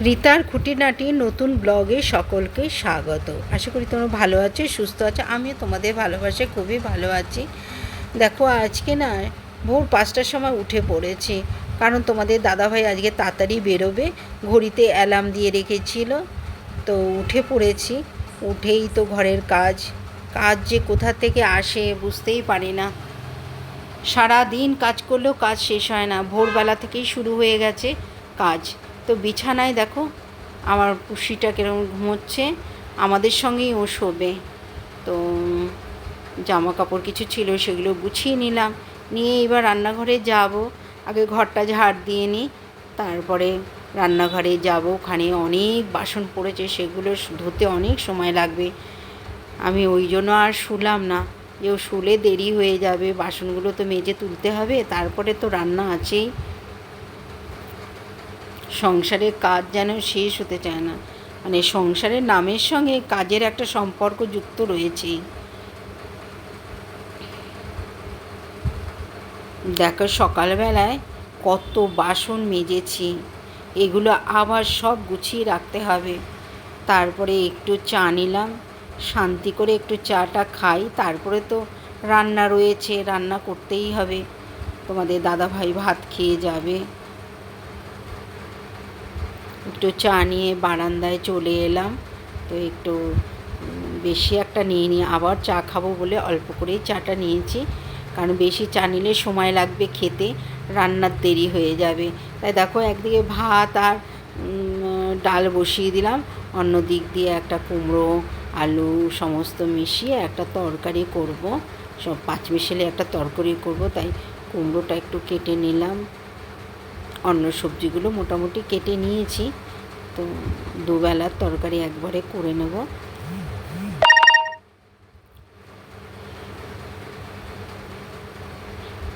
রিতার খুঁটিনাটি নতুন ব্লগে সকলকে স্বাগত। আশা করি তোমরা ভালো আছো, সুস্থ আছো, আমিও তোমাদের ভালোবাসে খুবই ভালো আছি। দেখো, আজকে না ভোর পাঁচটার সময় উঠে পড়েছি। কারণ তোমাদের দাদাভাই আজকে তাড়াতাড়ি বেরোবে, ঘড়িতে অ্যালার্ম দিয়ে রেখেছিল, তো উঠে পড়েছি। উঠেই তো ঘরের কাজ কাজ যে কোথা থেকে আসে বুঝতেই পারি না। সারা দিন কাজ করলেও কাজ শেষ হয় না, ভোরবেলা থেকেই শুরু হয়ে গেছে কাজ। তো বিছানায় দেখো, আমার পুষিটা কীরকম ঘুমোচ্ছে। আমাদের সঙ্গেই ও শোবে। তো জামা কাপড় কিছু ছিল সেগুলো গুছিয়ে নিলাম। নিয়ে এবার রান্নাঘরে যাব। আগে ঘরটা ঝাড় দিয়ে নিই। তারপরে রান্নাঘরে যাব। ওখানে অনেক বাসন পড়েছে, সেগুলো ধুতে অনেক সময় লাগবে। আমি ওই জন্য আর শুলাম না। যে ও শুলে দেরি হয়ে যাবে, বাসনগুলো তো মেজে তুলতে হবে। তারপরে তো রান্না আছেই। সংসারের কাজ যেন শেষ হতে চায় না। মানে সংসারের নামের সঙ্গে কাজের একটা সম্পর্ক যুক্ত রয়েছেই। দেখো সকালবেলায় কত বাসন মেজেছি, এগুলো আবার সব গুছিয়ে রাখতে হবে। তারপরে একটু চা নিলাম, শান্তি করে একটু চাটা খাই, তারপরে তো রান্না রয়েছে, রান্না করতেই হবে। তোমাদের দাদাভাই ভাত খেয়ে যাবে। একটু চা নিয়ে বারান্দায় চলে এলাম। তো একটু বেশি একটা নিয়ে নিয়ে আবার চা খাব বলে অল্প করেই চাটা নিয়েছি। কারণ বেশি চা নিলে সময় লাগবে খেতে, রান্নার দেরি হয়ে যাবে। তাই দেখো একদিকে ভাত আর ডাল বসিয়ে দিলাম। অন্য দিক দিয়ে একটা কুমড়ো, আলু সমস্ত মিশিয়ে একটা তরকারি করব। সব পাঁচ মিশেলে একটা তরকারি করব, তাই কুমড়োটা একটু কেটে নিলাম। অন্য সবজিগুলো মোটামুটি কেটে নিয়েছি। তো দুবেলার তরকারি একবারে করে নেব।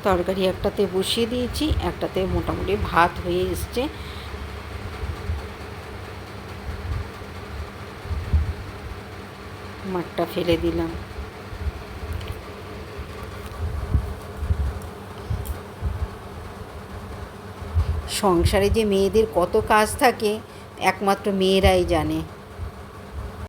তরকারি একটাতে বসিয়ে দিয়েছি, একটাতে মোটামুটি ভাত হয়ে এসছে। মাঠটা ফেলে দিলাম। সংসারে যে মেয়েদের কত কাজ থাকে একমাত্র মেয়েরাই জানে।